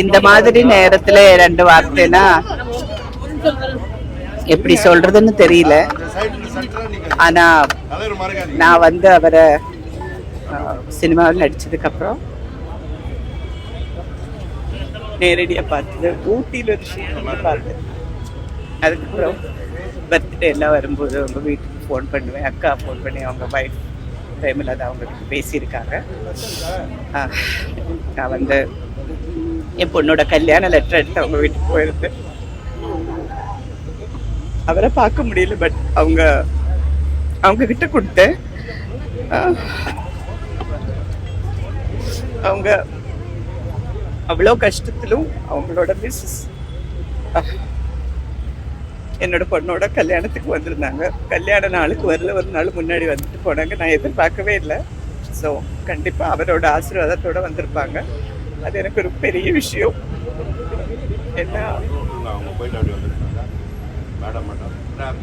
இந்த மாதிரி நேரத்துல ரெண்டு வார்த்தைனா எப்படி சொல்றதுன்னு தெரியல. ஆனா நான் வந்து அவரை சினிமாவில் நடிச்சதுக்கு அப்புறம் நேரடியா பார்த்தது. ஊட்டியில் ஒரு ஷூட்டிங் பார்த்தேன் அதுக்கப்புறம் பர்த்டே எல்லாம் வரும்போது அவங்க வீட்டுக்கு ஃபோன் பண்ணுவேன். அக்கா ஃபோன் பண்ணி அவங்க ஒய்ஃப் பிரேமலதா அவங்க பேசியிருக்காங்க. நான் வந்து என் பொண்ணோட கல்யாண லெட்டர் எடுத்து அவங்க வீட்டுக்கு போயிருந்தேன் அவரை பார்க்க முடியல பட் அவங்க அவங்க கிட்ட கொடுத்தேன். அவங்க அவ்வளோ கஷ்டத்திலும் அவங்களோட மிஸ்ஸஸ் என்னோட பொண்ணோட கல்யாணத்துக்கு வந்திருந்தாங்க. கல்யாண நாளுக்கு வரல ஒரு நாள் முன்னாடி வந்துட்டு போனாங்க. நான் எதிர்பார்க்கவே இல்லை. ஸோ கண்டிப்பாக அவரோட ஆசீர்வாதத்தோட வந்திருப்பாங்க. அது எனக்கு ஒரு பெரிய விஷயம். என்ன? அவங்க போயிட்டு அப்படி வந்துருக்காங்க மேடம் மேடம்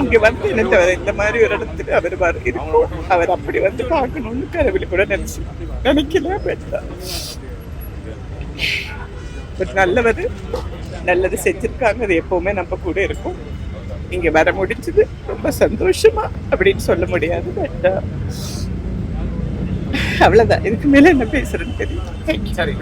இங்க வந்து என்ன இந்த மாதிரி ஒரு இடத்துல அவர் வர இருக்கும். அவர் அப்படி வந்து பார்க்கணும்னு கனவில் கூட நினைச்சு நினைக்கல பட் ஒரு நல்லவர் நல்லது செஞ்சிருக்காங்க அது எப்பவுமே நம்ம கூட இருக்கும். இங்க வர முடிஞ்சது ரொம்ப சந்தோஷமா அப்படின்னு சொல்ல முடியாது பட் அவ்வளவுதான். இதுக்கு மேல என்ன பேசுறேன்னு தெரியும். சரி சரி.